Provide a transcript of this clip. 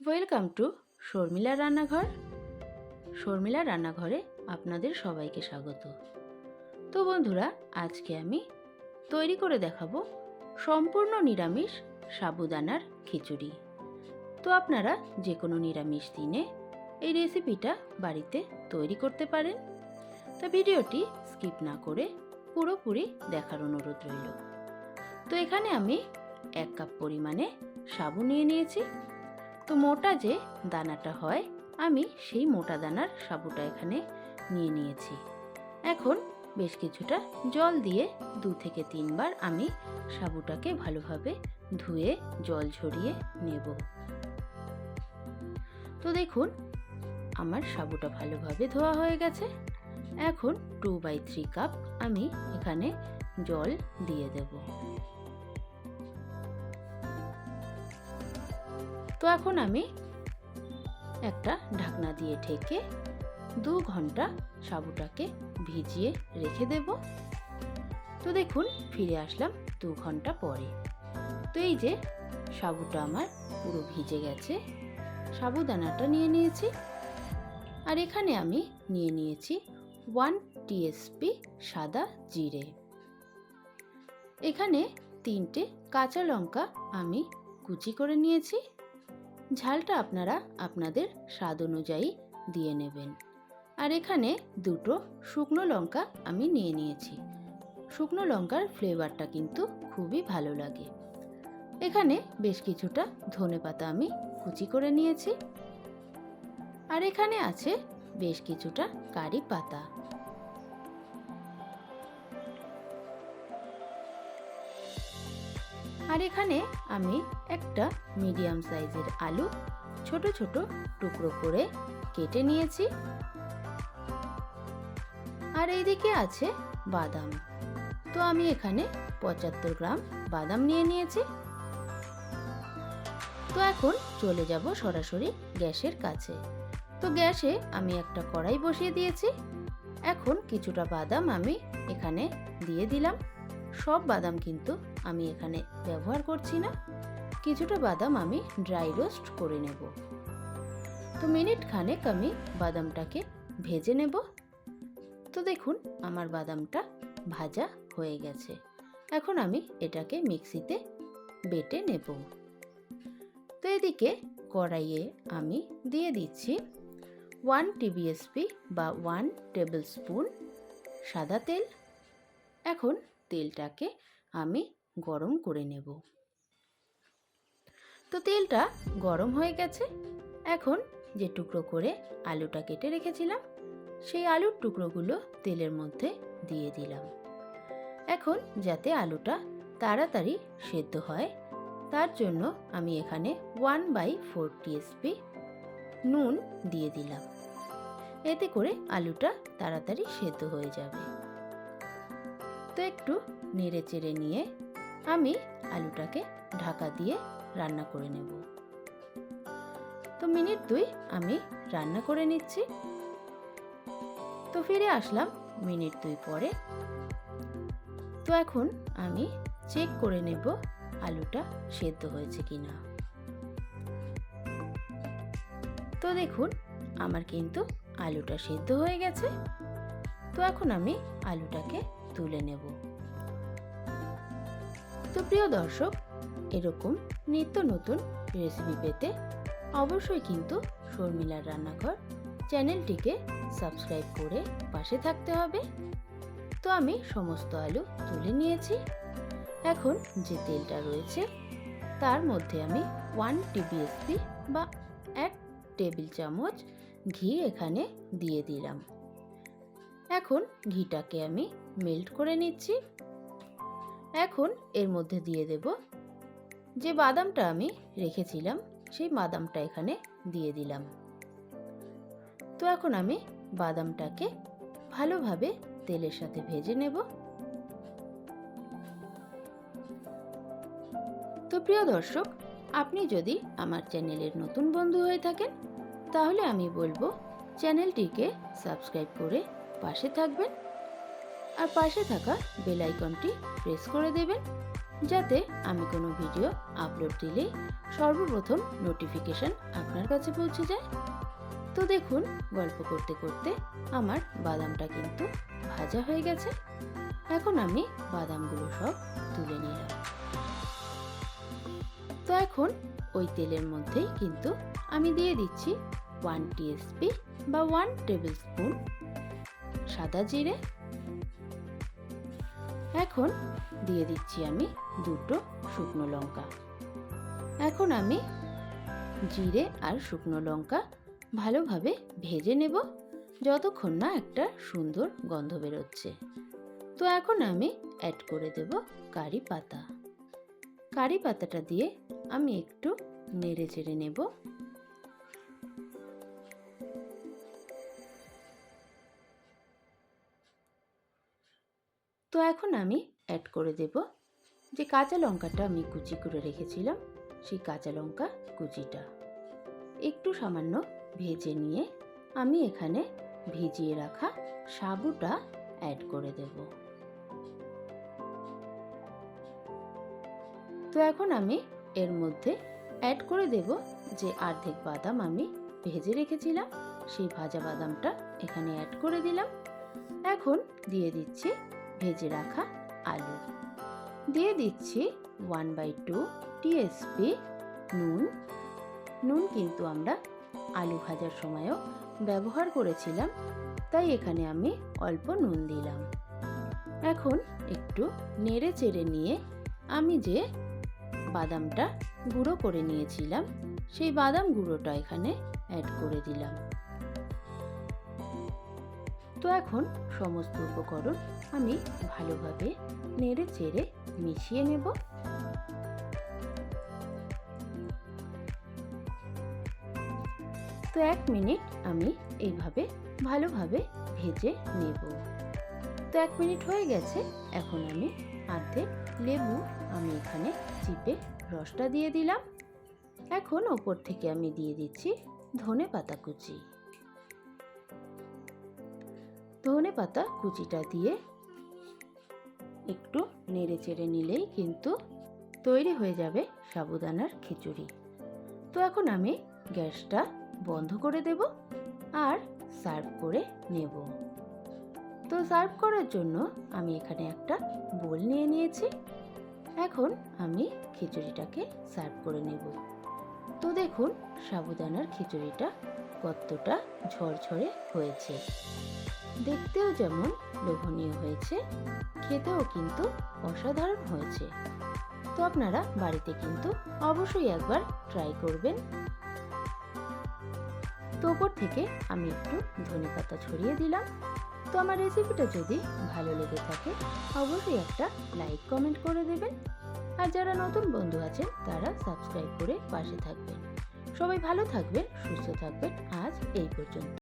Welcome to Sharmila রান্নাঘর শর্মিলা রান্নাঘরে আপনাদের সবাইকে স্বাগত। তো বন্ধুরা, আজকে আমি তৈরি করে দেখাবো সম্পূর্ণ নিরামিষ সাবুদানার খিচুড়ি। তো আপনারা যে কোনো নিরামিষ দিনে এই রেসিপিটা বাড়িতে তৈরি করতে পারেন। তা ভিডিওটি স্কিপ না করে পুরোপুরি দেখার অনুরোধ রইল। তো এখানে আমি এক কাপ পরিমাণে সাবু নিয়ে নিয়েছি। তো মোটা যে দানাটা হয়, আমি সেই মোটা দানার সাবুটা এখানে নিয়ে নিয়েছি। এখন বেশ কিছুটা জল দিয়ে দু থেকে তিনবার আমি সাবুটাকে ভালোভাবে ধুয়ে, জল ঝরিয়ে নেব। তো দেখুন, আমার সাবুটা ভালোভাবে ধোয়া হয়ে গেছে। এখন টু বাই থ্রি কাপ আমি এখানে জল দিয়ে দেবো। তো এখন আমি একটা ঢাকনা দিয়ে ঢেকে দু ঘণ্টা সাবুটাকে ভিজিয়ে রেখে দেব। তো দেখুন, ফিরে আসলাম দু ঘণ্টা পরে। তো এই যে সাবুটা আমার পুরো ভিজে গেছে। সাবুদানাটা নিয়ে নিয়েছি। আর এখানে আমি নিয়ে নিয়েছি ওয়ান টিএসপি সাদা জিরে। এখানে তিনটে কাঁচা লঙ্কা আমি কুচি করে নিয়েছি। ঝালটা আপনারা আপনাদের স্বাদ অনুযায়ী দিয়ে নেবেন। আর এখানে দুটো শুকনো লঙ্কা আমি নিয়ে নিয়েছি। শুকনো লঙ্কার ফ্লেভারটা কিন্তু খুবই ভালো লাগে। এখানে বেশ কিছুটা ধনে পাতা আমি কুচি করে নিয়েছি। আর এখানে আছে বেশ কিছুটা কারি পাতা। আর এখানে আমি একটা মিডিয়াম সাইজের আলু ছোট ছোট টুকরো করে কেটে নিয়েছি। আর এইদিকে আছে বাদাম। তো আমি এখানে পঁচাত্তর গ্রাম বাদাম নিয়ে নিয়েছি। তো এখন চলে যাব সরাসরি গ্যাসের কাছে। তো গ্যাসে আমি একটা কড়াই বসিয়ে দিয়েছি। এখন কিছুটা বাদাম আমি এখানে দিয়ে দিলাম। সব বাদাম কিন্তু আমি এখানে ব্যবহার করছি না। কিছুটা বাদাম আমি ড্রাই রোস্ট করে নেব। তো মিনিট খানেক আমি বাদামটাকে ভেজে নেব। তো দেখুন, আমার বাদামটা ভাজা হয়ে গেছে। এখন আমি এটাকে মিক্সিতে বেটে নেব। তো এদিকে কড়াইয়ে আমি দিয়ে দিচ্ছি ওয়ান টিবিএসপি বা ওয়ান টেবিল স্পুন সাদা তেল। এখন তেলটাকে আমি গরম করে নেব। তো তেলটা গরম হয়ে গেছে। এখন যে টুকরো করে আলুটা কেটে রেখেছিলাম, সেই আলুর টুকরোগুলো তেলের মধ্যে দিয়ে দিলাম। এখন যাতে আলুটা তাড়াতাড়ি সেদ্ধ হয়, তার জন্য আমি এখানে ওয়ান বাই ফোর টিএসপি নুন দিয়ে দিলাম। এতে করে আলুটা তাড়াতাড়ি সেদ্ধ হয়ে যাবে। তো একটু নেড়ে চেড়ে নিয়ে আমি আলুটাকে ঢাকা দিয়ে রান্না করে নেব। তো মিনিট দুই আমি রান্না করে নিচ্ছি। তো ফিরে আসলাম মিনিট দুই পরে। তো এখন আমি চেক করে নেব আলুটা সেদ্ধ হয়েছে কিনা। তো দেখুন, আমার কিন্তু আলুটা সেদ্ধ হয়ে গেছে। তো এখন আমি আলুটাকে তুলে নেব। তো প্রিয় দর্শক, এরকম নিত্য নতুন রেসিপি পেতে অবশ্যই কিন্তু শর্মিলার রান্নাঘর চ্যানেলটিকে সাবস্ক্রাইব করে পাশে থাকতে হবে। তো আমি সমস্ত আলু তুলে নিয়েছি। এখন যে তেলটা রয়েছে, তার মধ্যে আমি ওয়ান টিবিএসপি বা এক টেবিল চামচ ঘি এখানে দিয়ে দিলাম। এখন ঘিটাকে আমি মেল্ট করে নিচ্ছি। এখন এর মধ্যে দিয়ে দেব যে বাদামটা আমি রেখেছিলাম, সেই বাদামটা এখানে দিয়ে দিলাম। তো এখন আমি বাদামটাকে ভালোভাবে তেলের সাথে ভেজে নেব। তো প্রিয় দর্শক, আপনি যদি আমার চ্যানেলের নতুন বন্ধু হয়ে থাকেন, তাহলে আমি বলব চ্যানেলটিকে সাবস্ক্রাইব করে পাশে থাকবেন আর পাশে থাকা বেল আইকনটি প্রেস করে দেবেন যাতে আমি কোনো ভিডিও আপলোড দিলেই সর্বপ্রথম নোটিফিকেশন আপনার কাছে পৌঁছে যায়। তো দেখুন, গল্প করতে করতে আমার বাদামটা কিন্তু ভাজা হয়ে গেছে। এখন আমি বাদামগুলো সব তুলে নিলাম। তো এখন ওই তেলের মধ্যেই কিন্তু আমি দিয়ে দিচ্ছি ওয়ান টিএসপি বা ওয়ান টেবিল স্পুন সাদা জিরে। এখন দিয়ে দিচ্ছি আমি দুটো শুকনো লঙ্কা। এখন আমি জিরে আর শুকনো লঙ্কা ভালোভাবে ভেজে নেব, যতক্ষণ না একটা সুন্দর গন্ধ বেরোচ্ছে। তো এখন আমি অ্যাড করে দেব কারি পাতা। কারি পাতাটা দিয়ে আমি একটু নেড়ে চেড়ে নেব। তো এখন আমি অ্যাড করে দেব যে কাঁচা লঙ্কাটা আমি কুচি করে রেখেছিলাম, সেই কাঁচা লঙ্কা কুচিটা। একটু সামান্য ভেজে নিয়ে আমি এখানে ভিজিয়ে রাখা সাবুটা অ্যাড করে দেব। তো এখন আমি এর মধ্যে অ্যাড করে দেব যে অর্ধেক বাদাম আমি ভেজে রেখেছিলাম, সেই ভাজা বাদামটা এখানে অ্যাড করে দিলাম। এখন দিয়ে দিচ্ছি ভেজে রাখা আলু। দিয়ে দিচ্ছি ওয়ান বাই টু টিএসপি নুন। নুন কিন্তু আমরা আলু ভাজার সময়ও ব্যবহার করেছিলাম, তাই এখানে আমি অল্প নুন দিলাম। এখন একটু নেড়ে চেড়ে নিয়ে আমি যে বাদামটা গুঁড়ো করে নিয়েছিলাম, সেই বাদাম গুঁড়োটা এখানে অ্যাড করে দিলাম। তো এখন সমস্ত উপকরণ আমি ভালোভাবে নেড়ে চেড়ে মিশিয়ে নেব। তো এক মিনিট আমি এইভাবে ভালোভাবে ভেজে নেব। তো এক মিনিট হয়ে গেছে, এখন আমি অর্ধেক লেবু আমি এখানে চিপে রসটা দিয়ে দিলাম। এখন ওপর থেকে আমি দিয়ে দিচ্ছি ধনে পাতা কুচি। ধনে পাতা কুচিটা দিয়ে একটু নেড়ে চেড়ে নিলেই কিন্তু তৈরি হয়ে যাবে সাবুদানার খিচুড়ি। তো এখন আমি গ্যাসটা বন্ধ করে দেব আর সার্ভ করে নেব। তো সার্ভ করার জন্য আমি এখানে একটা বোল নিয়ে নিয়েছি। এখন আমি খিচুড়িটাকে সার্ভ করে নেব। তো দেখুন সাবুদানার খিচুড়িটা কতটা ঝরঝরে হয়েছে। দেখতেও যেমন লোভনীয় হয়েছে, খেতেও কিন্তু অসাধারণ হয়েছে। তো আপনারা বাড়িতে কিন্তু অবশ্যই একবার ট্রাই করবেন। তো ওপর থেকে আমি একটু ধনে পাতা ছড়িয়ে দিলাম। তো আমার রেসিপিটা যদি ভালো লেগে থাকে, অবশ্যই একটা লাইক কমেন্ট করে দেবেন। আর যারা নতুন বন্ধু আছেন, তারা সাবস্ক্রাইব করে পাশে থাকবেন। সবাই ভালো থাকবেন, সুস্থ থাকবেন। আজ এই পর্যন্ত।